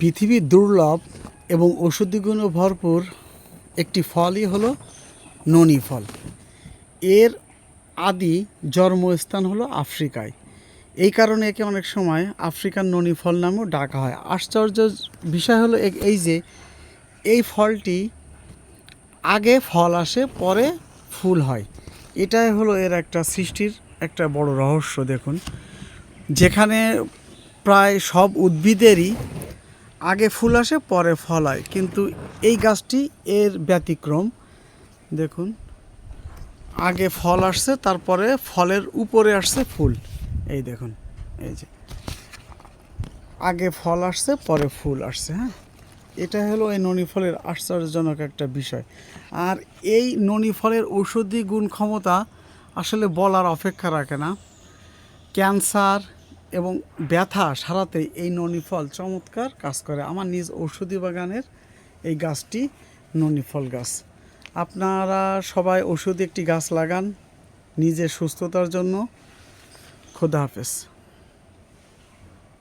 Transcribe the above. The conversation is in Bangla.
পৃথিবীর দুর্লভ এবং ঔষধি গুণে ভরপুর একটি ফলই হলো ননি ফল। এর আদি জন্মস্থান হলো আফ্রিকায়। এই কারণে একে অনেক সময় আফ্রিকান ননি ফল নামেও ডাকা হয়। আশ্চর্য বিষয় হলো এই যে, এই ফলটি আগে ফল আসে, পরে ফুল হয়। এটাই হলো এর একটা সৃষ্টির একটা বড় রহস্য, দেখুন। যেখানে প্রায় সব উদ্ভিদেরই আগে ফুল আসে, পরে ফল হয়। কিন্তু এই গাছটি এর ব্যতিক্রম। দেখুন, আগে ফল আসছে, তারপরে ফলের উপরে আসছে ফুল। এই দেখুন, এই যে। আগে ফল আসছে, পরে ফুল আসছে হ্যাঁ? এটা হলো এই ননি ফলের আশ্চর্যজনক একটা বিষয়। আর এই ননি ফলের ঔষধি গুণ ক্ষমতা আসলে বলার অপেক্ষা রাখে না। ক্যান্সার এবং ব্যথা সারাতে এই ননি ফল চমৎকার কাজ করে। আমার নিজ ঔষধি বাগানের এই গাছটি ননি ফল গাছ। আপনারা সবাই ওষুধ একটি গাছ লাগান নিজের সুস্থতার জন্য। খোদা হাফেজ।